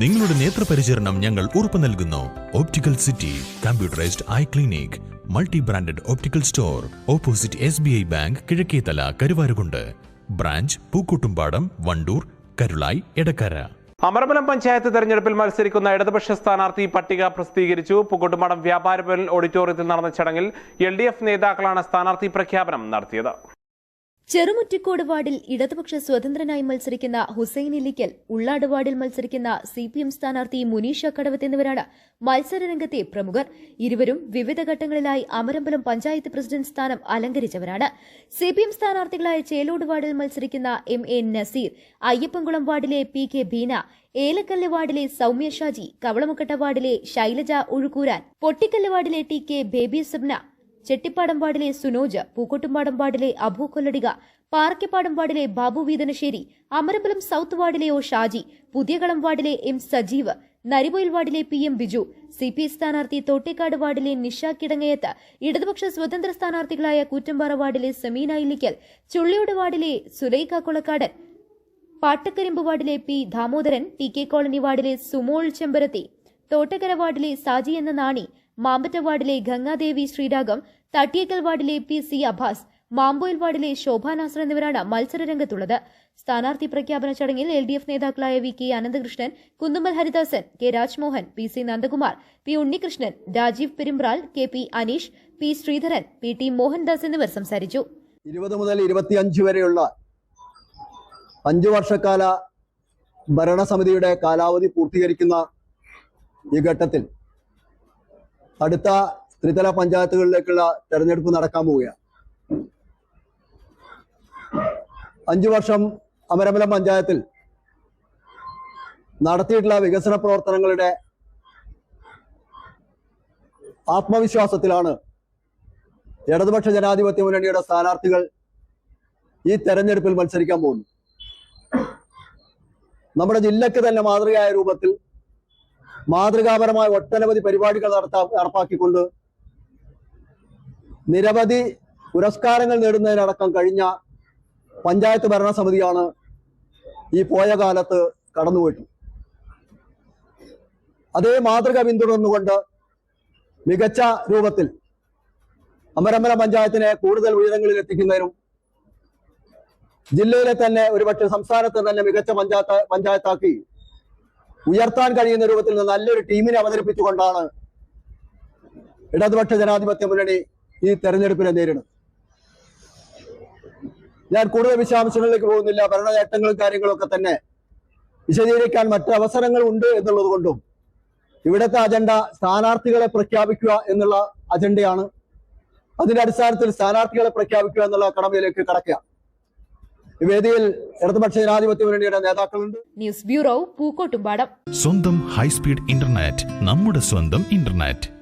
നിങ്ങളുടെ നേത്രപരിചരണം ഞങ്ങൾ ഉറപ്പു നൽകുന്നു. Optical city computerised eye clinic multi branded optical store opposite S B I bank Kizhakkethala Karuvarakundu branch Pookkottumpadam Wandoor Karulai Edakkara Amarambalam panchayat തെരഞ്ഞെടുപ്പിൽ മത്സരിക്കുന്ന ഇടതുപക്ഷ സ്ഥാനാർത്ഥി പട്ടിക പ്രസിദ്ധീകരിച്ചു. പുക്കുട്ടുമടം വ്യാപാര ഭവൻ ഓഡിറ്റോറിയത്തിൽ നടന്ന ചടങ്ങിൽ എൽ നേതാക്കളാണ് സ്ഥാനാർത്ഥി പ്രഖ്യാപനം നടത്തിയത്. ചെറുമുറ്റിക്കോട് വാർഡിൽ ഇടതുപക്ഷ സ്വതന്ത്രനായി മത്സരിക്കുന്ന ഹുസൈൻ ഇല്ലിക്കൽ ഉള്ളാട് വാർഡിൽ മത്സരിക്കുന്ന സി പി എം സ്ഥാനാർത്ഥി മുനീഷ കടവത്ത് എന്നിവരാണ് മത്സരരംഗത്തെ പ്രമുഖർ. ഇരുവരും വിവിധ ഘട്ടങ്ങളിലായി അമരമ്പലം പഞ്ചായത്ത് പ്രസിഡന്റ് സ്ഥാനം അലങ്കരിച്ചവരാണ്. സി പി എം സ്ഥാനാർത്ഥികളായ ചേലോട് വാർഡിൽ മത്സരിക്കുന്ന എം എ നസീർ അയ്യപ്പൻകുളം വാർഡിലെ പി കെ ബീന ഏലക്കല്ല് വാർഡിലെ സൌമ്യ ഷാജി കവളമുക്കട്ട വാർഡിലെ ശൈലജ ഉഴുക്കൂരാൻ പൊട്ടിക്കല്ല് വാർഡിലെ T K baby Sabna Chettippadam വാർഡിലെ സുനോജ് പൂക്കോട്ടുംപാടമ്പാടിലെ അഭു കൊല്ലടിക പാറയ്ക്കപ്പാടം വാർഡിലെ ബാബു വീതനശ്ശേരി അമരമ്പലം സൌത്ത് വാർഡിലെ ഒ ഷാജി പുതിയകളം വാർഡിലെ എം സജീവ് നരിമൊയിൽ വാർഡിലെ P M Biju C P സ്ഥാനാർത്ഥി തോട്ടേക്കാട് വാർഡിലെ നിഷ കിടങ്ങയത്ത് ഇടതുപക്ഷ സ്വതന്ത്ര സ്ഥാനാർത്ഥികളായ കൂറ്റമ്പാറ വാർഡിലെ സമീന ഇല്ലിക്കൽ ചുള്ളിയോട് വാർഡിലെ സുലൈഖ കൊളക്കാടൻ പാട്ടക്കരിമ്പ് വാർഡിലെ P Damodaran T K colony വാർഡിലെ സുമോൾ ചെമ്പരത്തി തോട്ടക്കര വാർഡിലെ സാജി എന്ന നാണി മാമ്പറ്റ വാർഡിലെ ഗംഗാദേവി ശ്രീരാഗം തട്ടിയേക്കൽ വാർഡിലെ പി സി അബ്ബാസ് മാമ്പോയിൽ വാർഡിലെ ശോഭ നാസർ എന്നിവരാണ് മത്സരരംഗത്തുള്ളത് സ്ഥാനാർത്ഥി പ്രഖ്യാപന ചടങ്ങിൽ എൽ ഡി എഫ് നേതാക്കളായ V K Ananthakrishnan Kunnummal Haridasan K Rajmohan P C Nandakumar P Unnikrishnan Rajeev Perumbral K P Aneesh P Sreedharan P T Mohandas എന്നിവർ സംസാരിച്ചു. ഇരുപത് മുതൽ ഇരുപത്തിയഞ്ച് വരെയുള്ള അഞ്ചു വർഷക്കാല ഭരണസമിതിയുടെ കാലാവധി പൂർത്തീകരിക്കുന്ന ഈ ഘട്ടത്തിൽ അടുത്ത ത്രിതല പഞ്ചായത്തുകളിലേക്കുള്ള തെരഞ്ഞെടുപ്പ് നടക്കാൻ പോവുകയാണ്. അഞ്ചു വർഷം അമരമലം പഞ്ചായത്തിൽ നടത്തിയിട്ടുള്ള വികസന പ്രവർത്തനങ്ങളുടെ ആത്മവിശ്വാസത്തിലാണ് ഇടതുപക്ഷ ജനാധിപത്യ മുന്നണിയുടെ സ്ഥാനാർത്ഥികൾ ഈ തെരഞ്ഞെടുപ്പിൽ മത്സരിക്കാൻ പോകുന്നു നമ്മുടെ ജില്ലക്ക് തന്നെ മാതൃകയായ രൂപത്തിൽ മാതൃകാപരമായ ഒട്ടനവധി പരിപാടികൾ നടത്താ നടപ്പാക്കിക്കൊണ്ട് നിരവധി പുരസ്കാരങ്ങൾ നേടുന്നതിനടക്കം കഴിഞ്ഞ പഞ്ചായത്ത് ഭരണസമിതിയാണ് ഈ പോയ കാലത്ത് കടന്നുപോയിട്ടുള്ളത് അതേ മാതൃക പിന്തുടർന്നുകൊണ്ട് മികച്ച രൂപത്തിൽ അമരമല പഞ്ചായത്തിനെ കൂടുതൽ ഉയരങ്ങളിൽ എത്തിക്കുന്നതിനും ജില്ലയിലെ തന്നെ ഒരുപക്ഷെ സംസ്ഥാനത്തെ തന്നെ മികച്ച പഞ്ചായത്ത് പഞ്ചായത്താക്കി ഉയർത്താൻ കഴിയുന്ന രൂപത്തിൽ നിന്ന് നല്ലൊരു ടീമിനെ അവതരിപ്പിച്ചുകൊണ്ടാണ് ഇടതുപക്ഷ ജനാധിപത്യ മുന്നണി ഈ തെരഞ്ഞെടുപ്പിനെ നേരിടുന്നത്. ഞാൻ കൂടുതൽ വിശദാംശങ്ങളിലേക്ക് പോകുന്നില്ല. ഭരണ നേട്ടങ്ങളും കാര്യങ്ങളൊക്കെ തന്നെ വിശദീകരിക്കാൻ മറ്റ് അവസരങ്ങൾ ഉണ്ട് എന്നുള്ളത് കൊണ്ടും ഇവിടുത്തെ അജണ്ട സ്ഥാനാർത്ഥികളെ പ്രഖ്യാപിക്കുക എന്നുള്ള അജണ്ടയാണ്. അതിന്റെ അടിസ്ഥാനത്തിൽ സ്ഥാനാർത്ഥികളെ പ്രഖ്യാപിക്കുക എന്നുള്ള കടമയിലേക്ക് കടക്കുക വേദിയിൽ ഇടതുപക്ഷ ജനാധിപത്യ മുന്നണിയുടെ നേതാക്കളുണ്ട്. News bureau Pookkottumpadam. സ്വന്തം ഹൈസ്പീഡ് ഇന്റർനെറ്റ് നമ്മുടെ സ്വന്തം ഇന്റർനെറ്റ്.